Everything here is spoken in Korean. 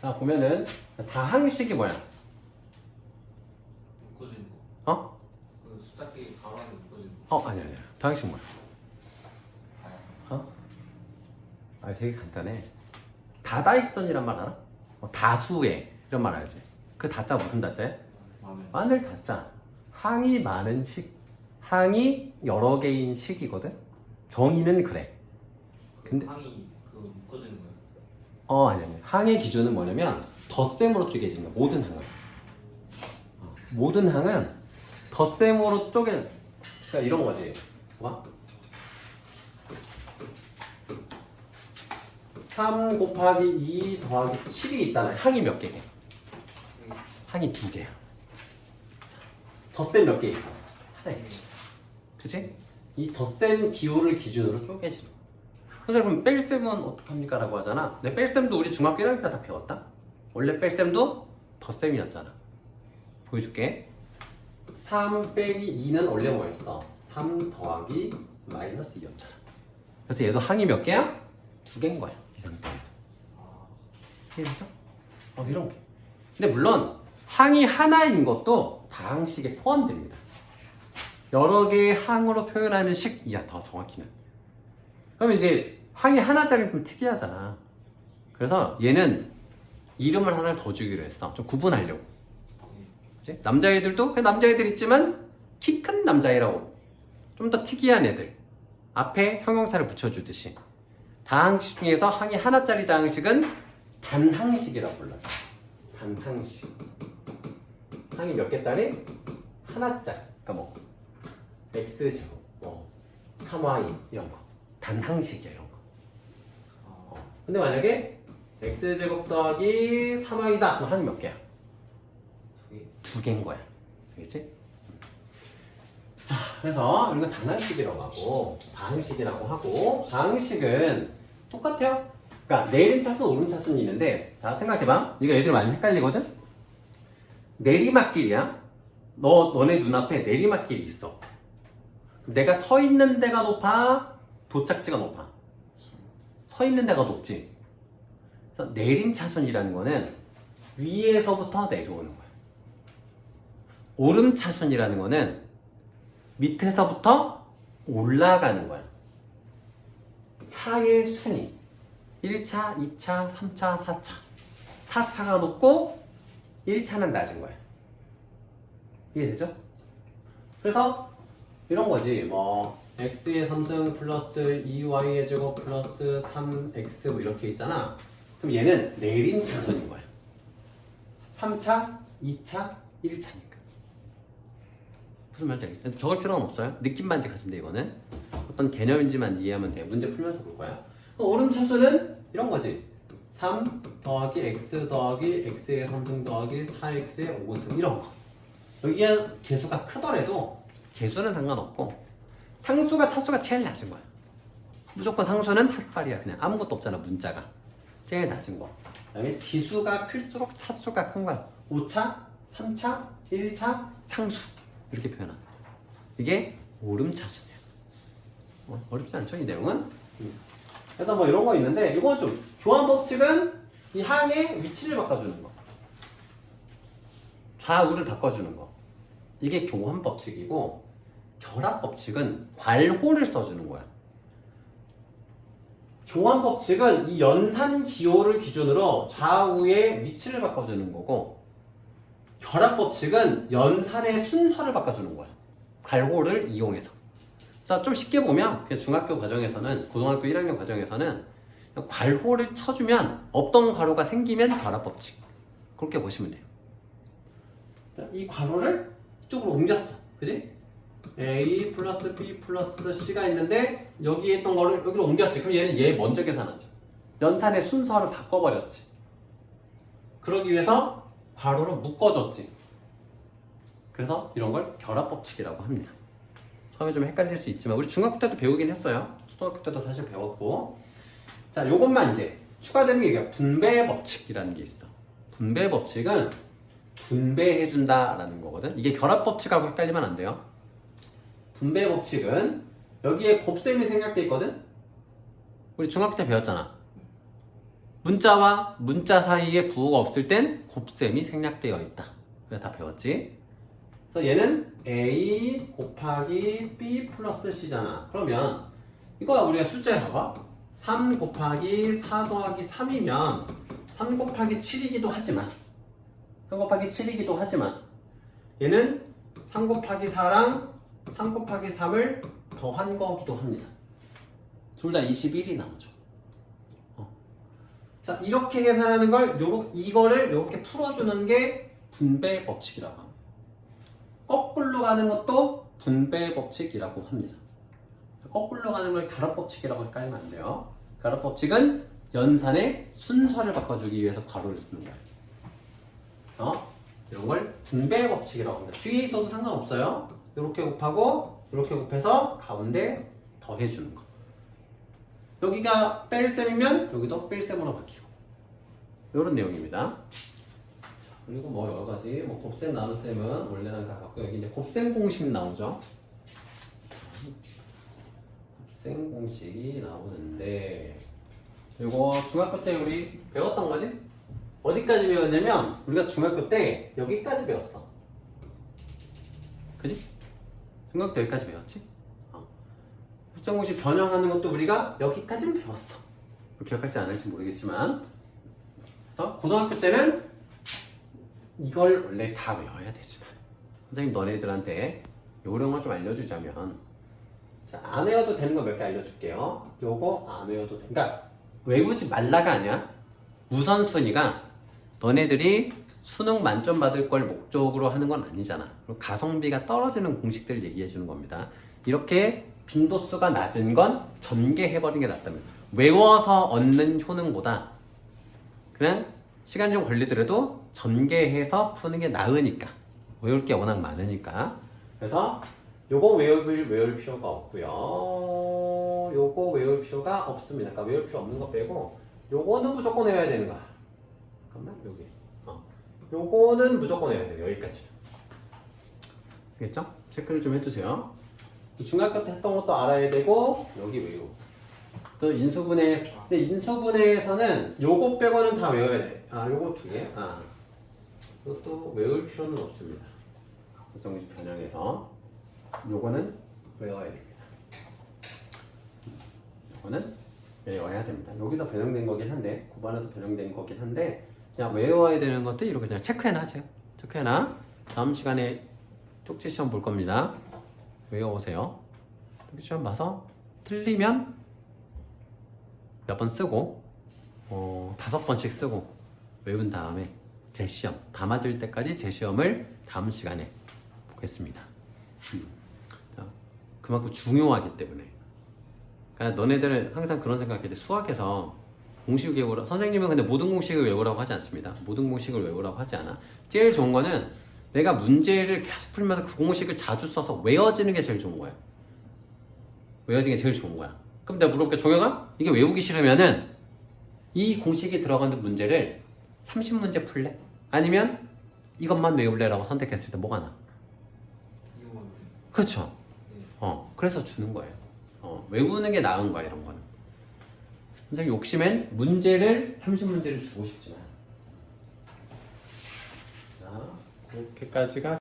자 보면은 다항식이 뭐야? 묶어진 거. 어? 그 숫자끼리 가로 안에 묶어진 거. 어 아니 아니야. 다항식 뭐야? 아, 어? 아 되게 간단해. 다다익선이란 말 알아? 어, 다수의 이런 말 알지? 그 다자 무슨 다자야? 마늘. 마늘 다자. 항이 많은 식. 항이 여러 개인 식이거든. 정의는 그래. 근데- 항이 그 묶어지는 거예요. 어 아니 아니. 항의 기준은 뭐냐면 덧셈으로 거야. 모든 항은. 어, 모든 항은 덧셈으로 쪼개. 그러니까 이런 거지. 봐. 3 곱하기 2 더하기 7이 있잖아요. 항이 몇 개게? 항이 두 개야. 덧셈 몇 개 있어? 하나 있지. 그치? 이 덧셈 기호를 기준으로 쪼개지는. 선생님 그럼 뺄셈은 어떡합니까? 라고 하잖아. 근데 뺄셈도 우리 중학교 1학년 때 다 배웠다. 원래 뺄셈도 덧셈이었잖아. 보여줄게. 3 빼기 2는 원래 뭐였어? 3 더하기 마이너스 2였잖아. 그래서 얘도 항이 몇 개야? 두 개인 거야. 이 상태에서. 이해되죠? 어, 이런 게. 근데 물론 항이 하나인 것도 다항식에 포함됩니다. 여러 개의 항으로 표현하는 식 이야, 더 정확히는. 그러면 이제 항이 하나짜리는 좀 특이하잖아. 그래서 얘는 이름을 하나를 더 주기로 했어. 좀 구분하려고. 그치? 남자애들도 남자애들 있지만 키 큰 남자애라고. 좀 더 특이한 애들. 앞에 형용사를 붙여주듯이. 다항식 중에서 항이 하나짜리 다항식은 단항식이라고 불러요. 단항식. 항이 몇 개짜리? 하나짜리. 그러니까 뭐 x제곱, 뭐 3y 이런 거. 어. 근데 만약에 x제곱 더하기 3y다. 그럼 항이 몇 개야? 두 개인 거야. 알겠지? 자, 그래서 이거 단항식이라고 하고 다항식이라고 하고 다항식은 똑같아요. 그러니까 내림차순 오름차순이 있는데 자 생각해봐. 이거 애들 많이 헷갈리거든. 내리막길이야. 너 너네 눈앞에 내리막길이 있어. 내가 서 있는 데가 높아, 도착지가 높아. 서 있는 데가 높지. 그래서 내림 차순이라는 거는 위에서부터 내려오는 거야. 오름 차순이라는 거는 밑에서부터 올라가는 거야. 차의 순위. 1차, 2차, 3차, 4차. 4차가 높고 1차는 낮은 거야. 이해되죠? 그래서 이런 거지. 뭐 x의 3승 플러스 2y의 제곱 플러스 3x 뭐 이렇게 있잖아. 그럼 얘는 내린 차순인 거야. 3차, 2차, 1차니까. 무슨 말인지 알겠죠? 적을 필요는 없어요. 느낌만 가지면 돼 이거는. 어떤 개념인지만 이해하면 돼. 문제 풀면서 볼 거야. 그럼 오름 차수는 이런 거지. 3 더하기 x 더하기 x의 3승 더하기 4x의 5승 이런 거. 여기가 개수가 크더라도 개수는 상관없고 상수가 차수가 제일 낮은 거야. 무조건 상수는 핫발이야. 그냥 아무것도 없잖아 문자가. 제일 낮은 거. 그다음에 지수가 클수록 차수가 큰 거야. 5차, 3차, 1차, 상수 이렇게 표현한다. 이게 오름차수냐. 어, 어렵지 않죠 이 내용은? 음. 그래서 뭐 이런 거 있는데 이건 좀 교환 법칙은 이 항의 위치를 바꿔주는 거. 좌우를 바꿔주는 거. 이게 교환 법칙이고 결합 법칙은 괄호를 써주는 거야. 교환 법칙은 이 연산 기호를 기준으로 좌우의 위치를 바꿔주는 거고 결합 법칙은 연산의 순서를 바꿔주는 거야. 괄호를 이용해서. 자, 좀 쉽게 보면 중학교 과정에서는 고등학교 1학년 과정에서는 괄호를 쳐주면 없던 괄호가 생기면 결합 법칙. 그렇게 보시면 돼요. 자, 이 괄호를 이쪽으로 옮겼어. 그지? A 플러스 B 플러스 C가 있는데 여기에 있던 거를 여기로 옮겼지. 그럼 얘는 얘 먼저 계산하지. 연산의 순서를 바꿔버렸지. 그러기 위해서 괄호로 묶어줬지. 그래서 이런 걸 결합법칙이라고 합니다. 처음에 좀 헷갈릴 수 있지만 우리 중학교 때도 배우긴 했어요. 초등학교 때도 사실 배웠고. 자, 요것만 이제 추가되는 게 이게 분배 법칙이라는 게 있어. 분배 법칙은 분배해 준다라는 거거든. 이게 결합 법칙하고 헷갈리면 안 돼요. 분배 법칙은 여기에 곱셈이 생략돼 있거든. 우리 중학교 때 배웠잖아. 문자와 문자 사이에 부호가 없을 땐 곱셈이 생략되어 있다. 그래 다 배웠지? 그래서 얘는 A 곱하기 B 플러스 C잖아. 그러면 이거 우리가 숫자에 봐봐. 3 곱하기 4 더하기 3이면 3 곱하기 7이기도 하지만 3 곱하기 7이기도 하지만 얘는 3 곱하기 4랑 3 곱하기 3을 더한 거기도 합니다. 둘 다 21이 나오죠. 어. 자 이렇게 계산하는 걸 요러, 이거를 이렇게 풀어주는 게 분배 법칙이라고 합니다. 거꾸로 가는 것도 분배 법칙이라고 합니다. 거꾸로 가는 걸 가로 법칙이라고 헷갈리면 안 돼요. 가로 법칙은 연산의 순서를 바꿔주기 위해서 괄호를 쓰는 거예요. 어? 이런 걸 분배 법칙이라고 합니다. 뒤에 있어도 상관없어요. 이렇게 곱하고 이렇게 곱해서 가운데 더해주는 거. 여기가 뺄셈이면 여기도 뺄셈으로 바뀌고 이런 내용입니다. 그리고 뭐 여러 가지 뭐 곱셈 나눗셈은 원래는 다 갖고 여기 이제 곱셈 공식 나오죠. 곱셈 공식이 나오는데 이거 중학교 때 우리 배웠던 거지? 어디까지 배웠냐면 우리가 중학교 때 여기까지 배웠어. 그지? 때 여기까지 배웠지? 어. 곱셈 공식 변형하는 것도 우리가 여기까지는 배웠어. 기억할지 안 할지 모르겠지만 그래서 고등학교 때는 이걸 원래 다 외워야 되지만 선생님 너네들한테 요령을 좀 알려주자면 자, 안 외워도 되는 거 몇 개 알려줄게요 요거 안 외워도 돼 그러니까 외우지 말라가 아니야 우선순위가 너네들이 수능 만점 받을 걸 목적으로 하는 건 아니잖아. 가성비가 떨어지는 공식들을 얘기해 주는 겁니다. 이렇게 빈도수가 낮은 건 전개해버리는 게 낫다면 외워서 얻는 효능보다 그냥 시간 좀 걸리더라도 전개해서 푸는 게 나으니까 외울 게 워낙 많으니까. 그래서 요거 외울 외울 필요가 없고요. 요거 외울 필요가 없습니다. 그러니까 외울 필요 없는 거 빼고 요거는 무조건 외워야 되는 거야 잠깐만 여기 어. 요거는 무조건 외워야 돼요 여기까지 알겠죠? 체크를 좀 해주세요 중학교 때 했던 것도 알아야 되고 여기 외우고 또 인수분해 근데 인수분해에서는 요거 빼고는 다 외워야 돼. 아 요거 두 개. 아 이것도 외울 필요는 없습니다. 구성식 변형해서 요거는 외워야 됩니다. 요거는 외워야 됩니다. 여기서 변형된 거긴 한데 9번에서 변형된 거긴 한데 그냥 외워야 되는 것도 이렇게 그냥 체크해놔세요. 체크해놔. 다음 시간에 쪽지 시험 볼 겁니다. 외워오세요. 쪽지 시험 봐서 틀리면 몇 번 쓰고 어, 다섯 번씩 쓰고 외운 다음에 재시험 다 맞을 때까지 재시험을 다음 시간에 보겠습니다. 그만큼 중요하기 때문에 그러니까 너네들은 항상 그런 생각해 돼 수학에서 공식 외우라 선생님은 근데 모든 공식을 외우라고 하지 않습니다. 모든 공식을 외우라고 하지 않아. 제일 좋은 거는 내가 문제를 계속 풀면서 그 공식을 자주 써서 외워지는 게 제일 좋은 거예요. 외워지는 게 제일 좋은 거야. 그럼 내가 물어볼게 정혁아 이게 외우기 싫으면은 이 공식이 들어가는 문제를 30문제 풀래? 아니면 이것만 외울래 라고 선택했을 때 뭐가 나? 그렇죠. 네. 어 그래서 주는 거예요. 어 외우는 게 나은 거야 이런 거는. 선생님 욕심엔 문제를 30문제를 주고 싶지만. 자 그렇게까지가